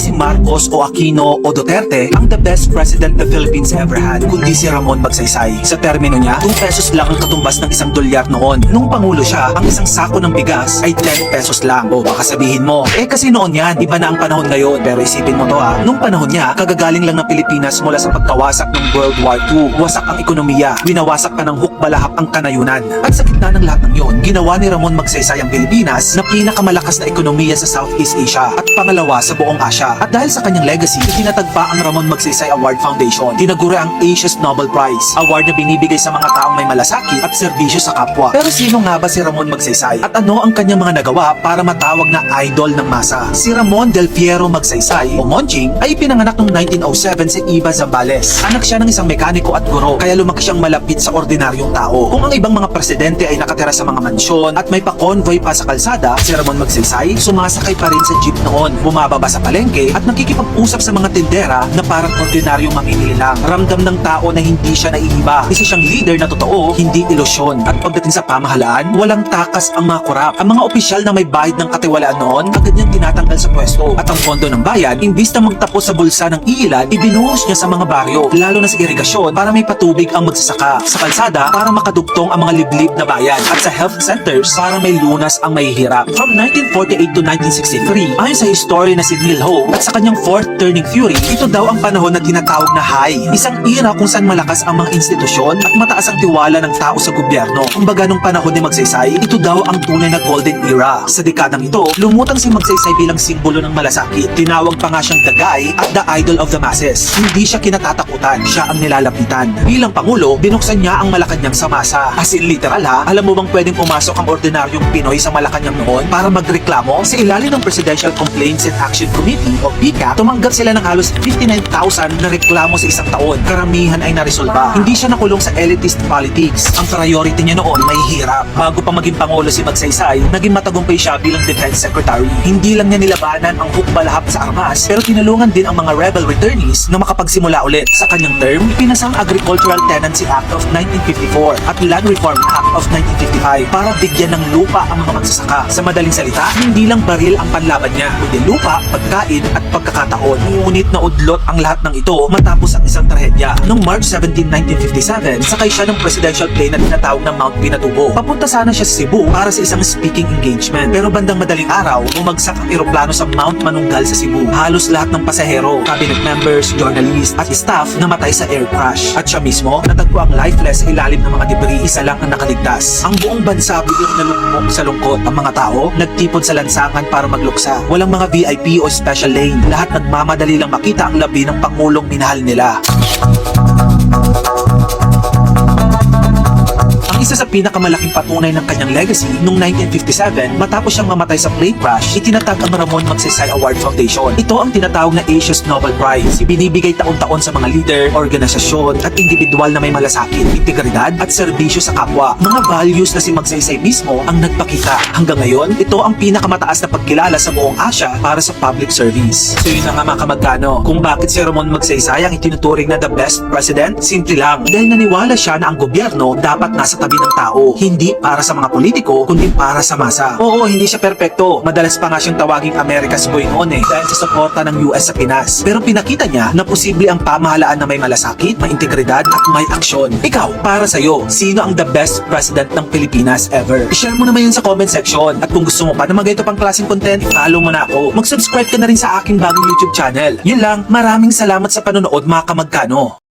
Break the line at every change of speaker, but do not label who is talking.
si Marcos o Aquino o Duterte ang the best president the Philippines ever had, kundi si Ramon Magsaysay. Sa termino niya, 2 pesos lang ang katumbas ng isang dolyar noon. Nung pangulo siya, ang isang sako ng bigas ay 10 pesos lang. O baka sabihin mo, eh kasi noon yan, iba na ang panahon ngayon. Pero isipin mo to ha, nung panahon niya, kagagaling lang ng Pilipinas mula sa pagkawasak ng World War II. Wasak ang ekonomiya, winawasak pa ng hukbalahap ang kanayunan. At sa gitna ng lahat ng yon, ginawa ni Ramon Magsaysay ang Pilipinas na pinakamalakas na ekonomiya sa Southeast Asia at pangalawa sa buong Asia. At dahil sa kanyang legacy, itinatagpa ang Ramon Magsaysay Award Foundation. Tinagura ang Asia's Nobel Prize, award na binibigay sa mga taong may malasakit at serbisyo sa kapwa. Pero sino nga ba si Ramon Magsaysay? At ano ang kanyang mga nagawa para matawag na idol ng masa? Si Ramon Del Fiero Magsaysay o Monching ay pinanganak noong 1907 sa Iba, Zambales. Anak siya ng isang mekaniko at guro kaya lumaki siyang malapit sa ordinaryong tao. Kung ang ibang mga presidente ay nakatira sa mga mansyon at may pa-convoy pa sa kalsada, si Ramon Magsaysay sumasakay pa rin sa jeep noon, bumababa sa palengke at nakikipag-usap sa mga tindera na parang ordinaryong mamimili lang. Ramdam ng tao na hindi siya naiiba. Isa siyang leader na totoo, hindi ilusyon. At pagdating sa pamahalaan, walang takas ang mga korap. Ang mga opisyal na may bahid ng katiwalaan noon, agad niyang tinatanggal sa pwesto. At ang pondo ng bayan, imbis na magtapos sa bulsa ng ilan, ibinuhos niya sa mga baryo, lalo na sa irigasyon para may patubig ang magsasaka. Sa kalsada, para makadugtong ang mga liblib na bayan. At sa health centers, para may lunas ang mahihirap. From 1948 to 1963, ayon sa historian na si Neil Ho, at sa kanyang fourth turning fury, ito daw ang panahon na tinatawag na high. Isang era kung saan malakas ang mga institusyon at mataas ang tiwala ng tao sa gobyerno. Kumbaga nung panahon ni Magsaysay, ito daw ang tunay na golden era. Sa dekadang ito, lumutang si Magsaysay bilang simbolo ng malasakit. Tinawag pa nga siyang the guy at the idol of the masses. Hindi siya kinatatakutan, siya ang nilalapitan. Bilang pangulo, binuksan niya ang Malacanang sa masa. As in literal ha, alam mo bang pwedeng pumasok ang ordinaryong Pinoy sa Malacanang noon para magreklamo? Sa ilalim ng Presidential Complaints and Action Committee o PCAP, tumanggap sila ng halos 59,000 na reklamo sa isang taon. Karamihan ay naresolba. Hindi siya nakulong sa elitist politics. Ang priority niya noon may hirap. Bago pa maging pangulo si Magsaysay, naging matagumpay siya bilang Defense Secretary. Hindi lang niya nilabanan ang hukbalahap sa armas, pero tinulungan din ang mga rebel returnees na makapagsimula ulit. Sa kanyang term, pinasang Agricultural Tenancy Act of 1954 at Land Reform Act of 1955 para bigyan ng lupa ang mga magsasaka. Sa madaling salita, hindi lang baril ang panlaban niya, kundi lupa, pagkain at pagkakataon. Ngunit naudlot ang lahat ng ito matapos ang isang trahedya. Noong March 17, 1957, sakay siya ng presidential plane na tinatawag na Mount Pinatubo. Papunta sana siya sa Cebu para sa isang speaking engagement. Pero bandang madaling araw, bumagsak ang eroplano sa Mount Manunggal sa Cebu. Halos lahat ng pasahero, cabinet members, journalists at staff namatay sa air crash. At siya mismo, natagpo ang lifeless sa ilalim ng mga debris, isa lang ang nakaligtas. Ang buong bansa biglang nalugmok sa lungkot. Ang mga tao, nagtipon sa lansangan para magluksa. Walang mga VIP o special lane. Lahat nagmamadali lang makita ang labi ng pangulong minahal nila. Pinakamalaking patunay ng kanyang legacy noong 1957 matapos siyang mamatay sa plane crash, itinatag ang Ramon Magsaysay Award Foundation. Ito ang tinatawag na Asia's Nobel Prize. Ibinibigay taon-taon sa mga leader, organisasyon at individual na may malasakit, integridad at serbisyo sa kapwa. Mga values na si Magsaysay mismo ang nagpakita. Hanggang ngayon, ito ang pinakamataas na pagkilala sa buong Asia para sa public service. So yun na nga mga kamagkano, kung bakit si Ramon Magsaysay ang itinuturing na the best president, simple lang. Dahil naniwala siya na ang gobyerno dapat nasa tabi ng tao, hindi para sa mga politiko, kundi para sa masa. Oo, hindi siya perpekto. Madalas pa nga siyang tawaging America's boy noon eh, dahil sa suporta ng US sa Pinas. Pero pinakita niya na posible ang pamahalaan na may malasakit, may integridad at may aksyon. Ikaw, para sa'yo, sino ang the best president ng Pilipinas ever? I-share mo naman yun sa comment section. At kung gusto mo pa na mag ito pang klaseng content, follow mo na ako. Mag-subscribe ka na rin sa aking bagong YouTube channel. Yun lang, maraming salamat sa panonood mga kamagkano.